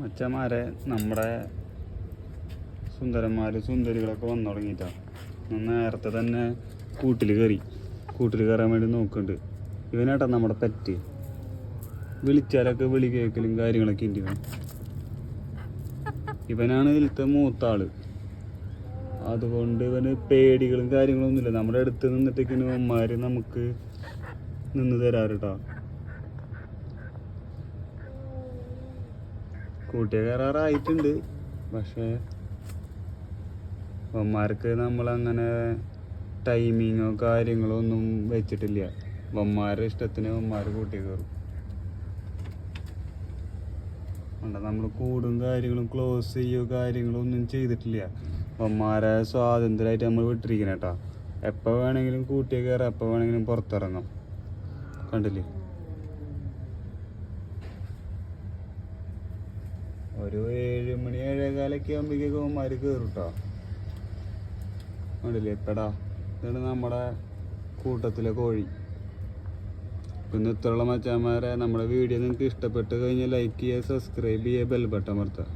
മച്ചന്മാരെ നമ്മുടെ സുന്ദരന്മാർ സുന്ദരികളൊക്കെ വന്നു തുടങ്ങിയിട്ടാ. നേരത്തെ തന്നെ കൂട്ടിൽ കയറി. കൂട്ടിൽ കയറാൻ വേണ്ടി നോക്കുന്നുണ്ട്. ഇവനേട്ടാ നമ്മുടെ പെറ്റ്. വിളിച്ചാലൊക്കെ വിളി കേൾക്കലും കാര്യങ്ങളൊക്കെ ഉണ്ട് ഇവൻ. ഇവനാണ് ഇതിലത്തെ മൂത്ത ആൾ അതുകൊണ്ട് ഇവന് പേടികളും കാര്യങ്ങളൊന്നുമില്ല. നമ്മുടെ അടുത്ത് നിന്നിട്ടേക്കിന് അമ്മമാർ നമുക്ക് നിന്ന് തരാറുട്ടോ. കൂട്ടിയ കയറാറായിട്ടുണ്ട്. പക്ഷേ വമ്മാർക്ക് നമ്മളങ്ങനെ ടൈമിങ്ങോ കാര്യങ്ങളോ ഒന്നും വെച്ചിട്ടില്ല. വമ്മാരുടെ ഇഷ്ടത്തിന് വമ്മാർ കൂട്ടി കയറും. നമ്മൾ കൂടും കാര്യങ്ങളും ക്ലോസ് ചെയ്യുക കാര്യങ്ങളോ ഒന്നും ചെയ്തിട്ടില്ല. വന്മാരെ സ്വാതന്ത്ര്യമായിട്ട് നമ്മൾ വിട്ടിരിക്കണം കേട്ടോ എപ്പോൾ വേണമെങ്കിലും കൂട്ടിയ കയറാം എപ്പോൾ വേണമെങ്കിലും പുറത്തിറങ്ങാം. കണ്ടില്ലേ? ഒരു ഏഴ് മണി ഏഴേകാലൊക്കെ ആകുമ്പോഴേക്കും അവന്മാർ കയറും കേട്ടോ എപ്പടാ? ഇതാണ് നമ്മുടെ കൂട്ടത്തിലെ കോഴി. പിന്നെ ഇത്രയുള്ള മച്ചാന്മാരെ നമ്മുടെ വീഡിയോ നിങ്ങൾക്ക് ഇഷ്ടപ്പെട്ട് കഴിഞ്ഞാൽ ലൈക്ക് ചെയ്യുക സബ്സ്ക്രൈബ് ചെയ്യുക ബെൽ ബട്ടൺ അമർത്തുക.